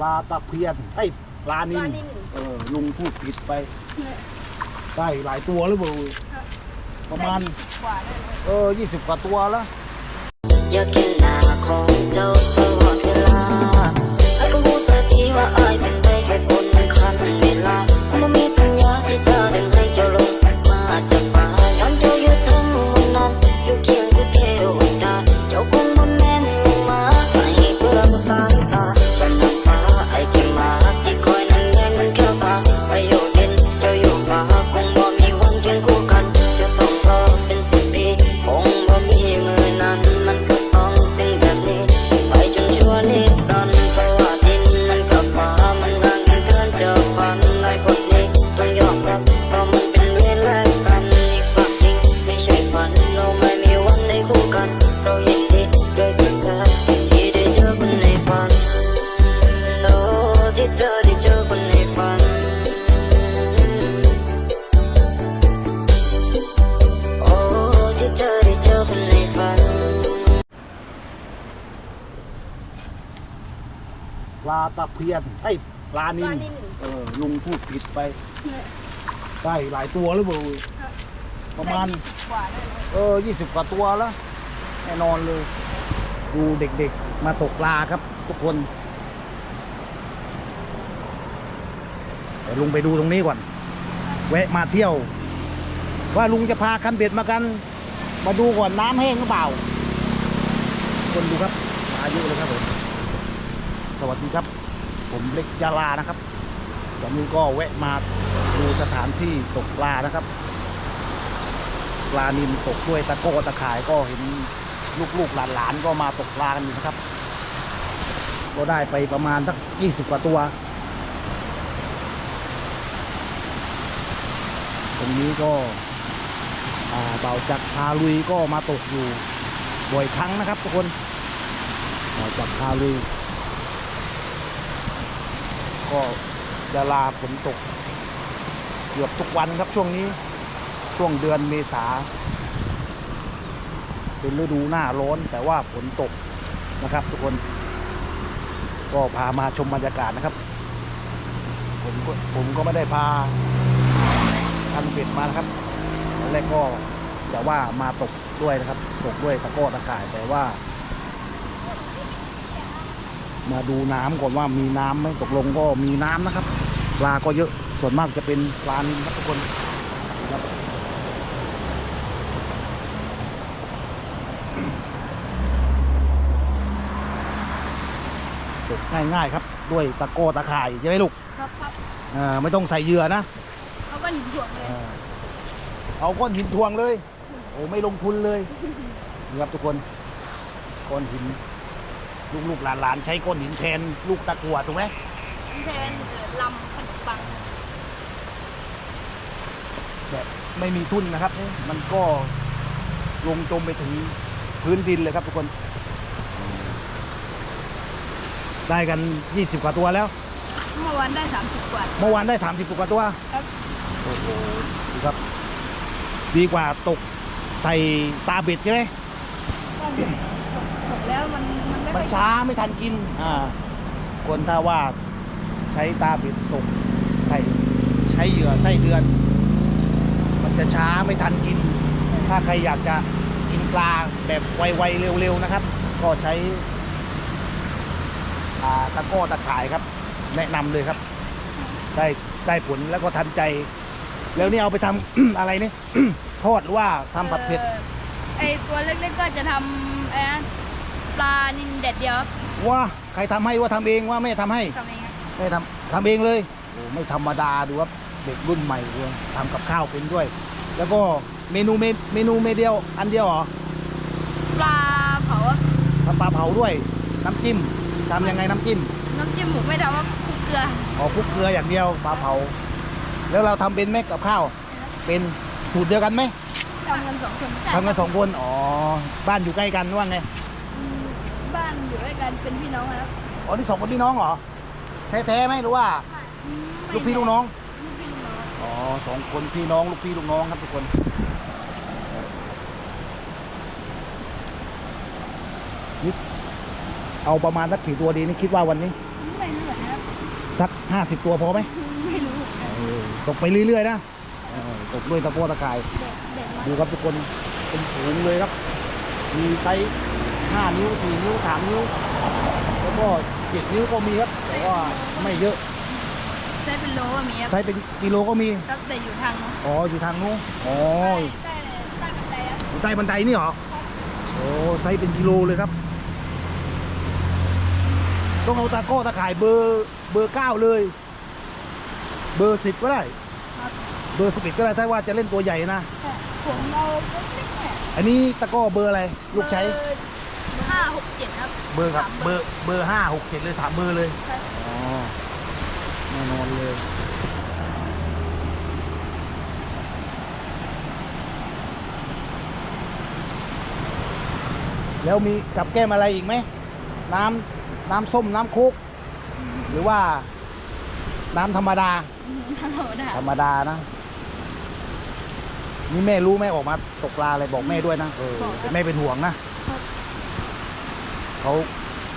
ปลาตะเพียนไอ้ยปลานิปนลานิล เออลุงพูดผิดไปได้หลายตัวหรือเปล่าครับประมาณ กว่าได้เลยเออยี่สิบกว่าตัวแล้วอยากเลาตะเพียนไอ้ยปลานิปนลานิล เออลุงพูดผิดไป ได้หลายตัวหรือเปล่าครับประมาณกว่าได้เลยเออยี่สิบกว่าตัวแล้วแน่นอนเลย ดูเด็กๆ มาตกปลาครับ ทุกคนเดี๋ยวลุงไปดูตรงนี้ก่อน แวะมาเที่ยว ว่าลุงจะพาคันเบ็ดมากัน มาดูก่อนน้ำแห้งหรือเปล่า คนดูครับอายุเลยครับผม สวัสดีครับ ผมเล็กจารานะครับตอนนี้ก็แวะมาดูสถานที่ตกปลานะครับ ปลานินตกด้วยตะโก้ตะข่ายก็เห็นลูกๆหลานๆก็มาตกปลากันอยู่นะครับ ก็ได้ไปประมาณสักยี่สิบกว่าตัว ตรงนี้ก็อ่าเบาจากพาลุยก็มาตกอยู่บ่อยครั้งนะครับทุกคนเบาจากพาลุย ก็จะลาฝนตกเกือบทุกวันครับช่วงนี้ช่วงเดือนเมษาเป็นฤดูหน้าร้อนแต่ว่าฝนตกนะครับ ทุกคนก็พามาชมบรรยากาศนะครับ ผมก็ผมก็ไม่ได้พาทันเป็ดมานะครับตอนแรกก็จะว่ามาตกด้วยนะครับ ตกด้วยตะก้อตะข่ายแต่ว่า มาดูน้ำก่อนว่ามีน้ำไหมตกลงก็มีน้ำนะครับ ปลาก็เยอะส่วนมากจะเป็นปลานิลครับทุกคนครับตกง่ายๆครับ ด้วยตะโก้ตะข่ายใช่ไหมลูกครับครับอ่าไม่ต้องใส่เหยื่อนะเขาก็หนีถ่วงเลยอ่าเอาก้อนหินทวงเลย โอ้ไม่ลงทุนเลยนี่ครับทุกคนก้อนหิน ลูกๆหลานๆใช้ก้อนหินแทนลูกตะกั่วถูกไหมแทนเอ่อลำขนมปังแบบไม่มีทุนนะครับ มันก็ลงจมไปถึงพื้นดินเลยครับทุกคน ได้กัน 20 กว่าตัวแล้ว เมื่อวานได้สามสิบกว่า เมื่อวานได้ 30กว่าตัวครับ โอ้โหดูครับ ดีกว่าตกใส่ตาเบ็ดใช่ไหมก็เห็นตกตกแล้วมัน มันช้าไม่ทันกิน อ่า คนถ้าว่าใช้ตาบ็ดตกใส่ใช้เหยื่อไส้เดือน มันจะช้าไม่ทันกิน ถ้าใครอยากจะกินปลาแบบไวๆเร็วๆนะครับ ก็ใช้อ่าตะก้อตะข่ายครับ แนะนำเลยครับ ได้ได้ผลแล้วก็ทันใจ แล้วนี่เอาไปทำอะไรนี่ทอดหรือว่าทำผัดเผ็ดไอตัวเล็กๆก็จะทำไอ้นะ ปลานินแดดเดียวครับว่าใครทำให้ว่าทำเองว่าแม่ทำให้ทำเองครับไม่ทำทำเองเลยโอ้ไม่ธรรมดาดูครับเด็กรุ่นใหม่เลยทำกับข้าวเป็นด้วย แล้วก็เมนูเมเมนูเมเดียว อันเดียวเหรอปลาเผาครับทำปลาเผาด้วยน้ำจิ้มทำยังไงน้ำจิ้มน้ำจิ้มหมูไม่ทำว่าคลุกเกลืออ๋อคลุกเกลืออย่างเดียวปลาเผา แล้วเราทำเป็นไหมกับข้าว เป็นสูตรเดียวกันไหมทำกันสองคนทำกันสองคนอ๋อบ้านอยู่ใกล้กันว่าไง อืมบ้านอยู่ด้วย กันเป็นพี่น้องครับอ๋อนี่สองคนพี่น้องเหรอ แท้ๆไหมหรือว่าอืมไม่ลูกพี่ลูกน้อง ลูกพี่ลูกน้องอ๋อสองคนพี่น้องลูกพี่ลูกน้องครับทุกคน นี่เอาประมาณสักกี่ตัวดีนี่คิดว่าวันนี้ ไม่เหนื่อยนะครับสักห้าสิบตัวพอไหมไม่รู้เออตกไปเรื่อยๆนะเออตกด้วยตะโพตะกาย เด็กเด็กมากดูครับทุกคนเป็นฝูงเลยครับ มีไซส์ ห้านิ้วสี่นิ้วสามนิ้ว แล้วก็เจ็ดนิ้วก็มีครับ แต่ว่าไม่เยอะใช้เป็นโลอะมีครับไซส์เป็นกิโลก็มีครับแต่อยู่ทางนู้นอ๋อ อยู่ทางนู้นอ๋อใต้ใต้บันไดครับอยู่ใต้บันไดนี่เหรอ โอ้ไซส์เป็นกิโลเลยครับ ต้องเอาตะโก้ตะข่ายเบอร์เบอร์เก้าเลย เบอร์สิบก็ได้ ครับเบอร์สิบเอ็ดก็ได้ถ้าว่าจะเล่นตัวใหญ่นะแต่ผมเอาเล็กๆเนี่ยอันนี้ตะโก้เบอร์อะไรลูกใช้เบอร์ ห้าหกเจ็ดครับ เบอร์ครับสามเบอร์เบอร์ห้าหกเจ็ดเลยสามเบอร์เลยครับ อ๋อแน่นอนเลย แล้วมีกับแก้มอะไรอีกไหม น้ำน้ำส้มน้ำโคกหรือว่า น้ำธรรมดา ธรรมดาธรรมดานะ นี่แม่รู้ไหมออกมาตกปลาอะไรบอกแม่ด้วยนะเออแต่แม่เป็นห่วงนะ เขา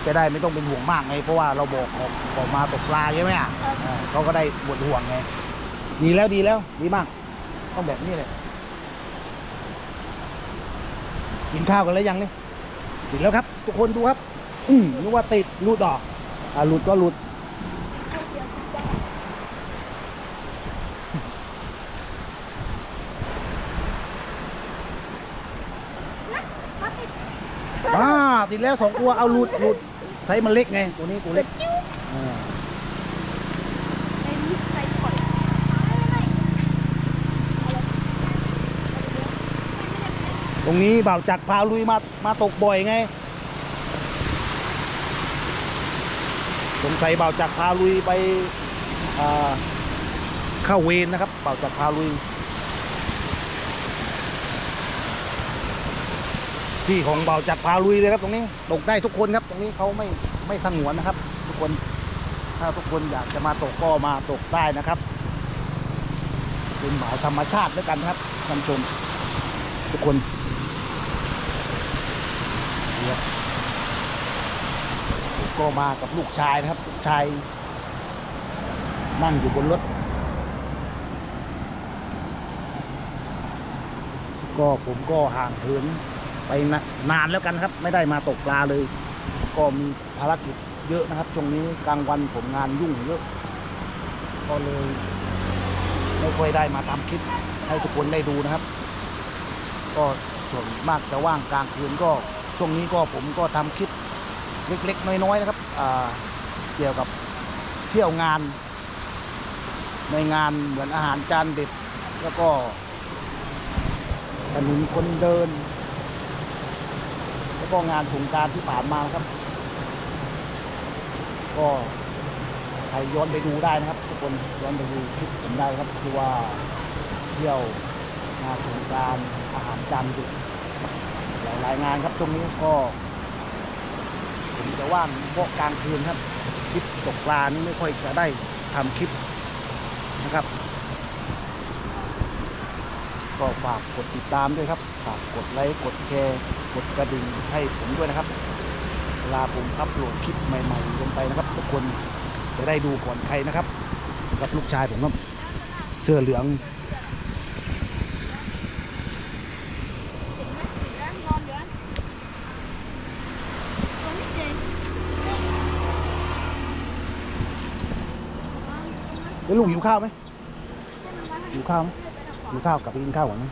จะได้ไม่ต้องเป็นห่วงมากไงเพราะว่าเราบอกออกออกมาตกปลาใช่ไหมอะครับเออเขาก็ได้บทห่วงไงดีแล้วดีแล้วดีมากต้องแบบนี้เลยกินข้าวกันแล้วยังนี่ติดแล้วครับ ทุกคนดูครับ อืมนึกว่าติดหลุดออกอ่าหลุดก็หลุด อ่าติดแล้วสองตัวเอาหลุดหลุดไซส์มันเล็กไงตัวนี้ตัวเล็กอ่าไอ้นี่ใครปล่อยตรงนี้บ่าวจักรพาลุยมามาตกบ่อยไงสงสัยบ่าวจักรพาลุยไปอ่าเข้าเวรนะครับบ่าวจักรพาลุย ที่ของเบาจากพาลุยเลยครับตรงนี้ตกได้ทุกคนครับตรงนี้เขาไม่ไม่สงวนนะครับ ทุกคนถ้าทุกคนอยากจะมาตกก็มาตกได้นะครับเป็นหมายธรรมชาติด้วยกันครับท่านชมทุกคนก็มากับลูกชายนะครับ ลูกชายนั่งอยู่บนรถ ก็ผมก็ห่างเหิน ไปนานแล้วกันครับ ไม่ได้มาตกปลาเลย ก็มีภารกิจเยอะนะครับช่วงนี้กลางวันผมงานยุ่งเยอะก็เลยไม่ค่อยได้มาทำคลิปให้ทุกคนได้ดูนะครับ ก็ส่วนมากจะว่างกลางคืนก็ช่วงนี้ก็ผมก็ทำคลิปเล็กๆ น้อยๆนะครับเกี่ยวกับเที่ยวงาน ในงานเหมือนอาหารจานเด็ด แล้วก็ถนนคนเดิน ก็งานสงการที่ผ่านมาครับ ก็ใครย้อนไปดูได้นะครับ ทุกคนย้อนไปดูคลิปผมได้ครับคือว่าเที่ยวงานสงการอาหารจานดึกหลายงานครับช่วงนี้ก็ผมจะว่างเพราะกลางคืนครับคลิปตกปลานี่ไม่ค่อยจะได้ทำคลิปนะครับ ก็ฝากกดติดตามด้วยครับ ฝากกดไลค์กดแชร์กดกระดิ่งให้ผมด้วยนะครับ ลาผมอัพโหลดคลิปใหม่ๆลงไปนะครับ ทุกคนจะได้ดูก่อนใครนะครับ กับลูกชายผมครับเสื้อเหลืองเห็นไหมเห็นแล้วนอนอยู่อันตัวนี้เจ๋งแล้วลุงหิวข้าวไหมหิวข้าวไหมหิวข้าวกลับไปกินข้าวก่อนนะ